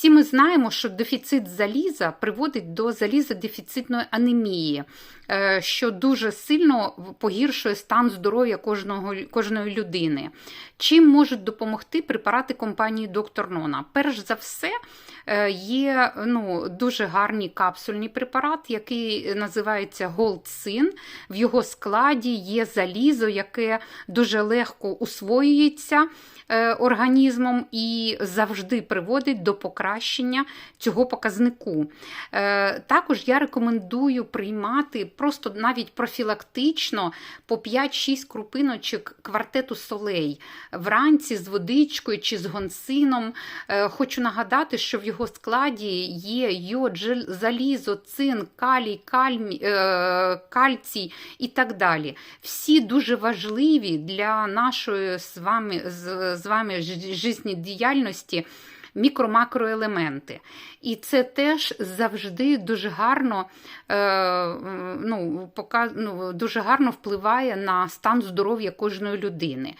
Всі ми знаємо, що дефіцит заліза приводить до залізодефіцитної анемії, що дуже сильно погіршує стан здоров'я кожного, кожної людини. Чим можуть допомогти препарати компанії Доктор Нона? Перш за все, е, є ну, дуже гарний капсульний препарат, який називається Gold В його складі є залізо, яке дуже легко усвоюється е, організмом і завжди приводить до покращення цього показнику. Е, Також я рекомендую приймати просто навіть профілактично по 5-6 крупиночок квартету солей вранці з водичкою чи з гонсином. Е, Хочу нагадати, що в його складі є йод, залізо, цинк, калій, кальмі, е, кальцій і так далі. Всі дуже важливі для нашої з вами, з, з вами жи- життєдіяльності мікро-макроелементи. І це теж завжди дуже гарно, е, ну, пока, ну, дуже гарно впливає на стан здоров'я кожної людини.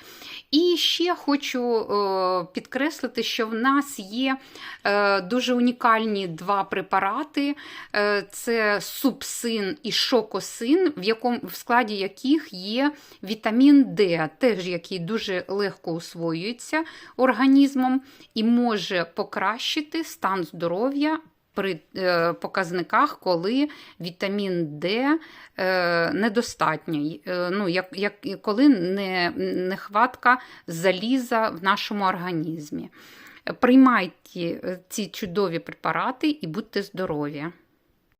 І ще хочу е, підкреслити, що в нас є е, дуже унікальні два препарати: це супсин і шокосин, в, якому, в складі яких є вітамін Д, теж який дуже легко усвоюється організмом і може покращити стан здоров'я. При е, показниках, коли вітамін Д недостатній, е, ну, як, як, коли не, нехватка заліза в нашому організмі. Приймайте е, ці чудові препарати і будьте здорові!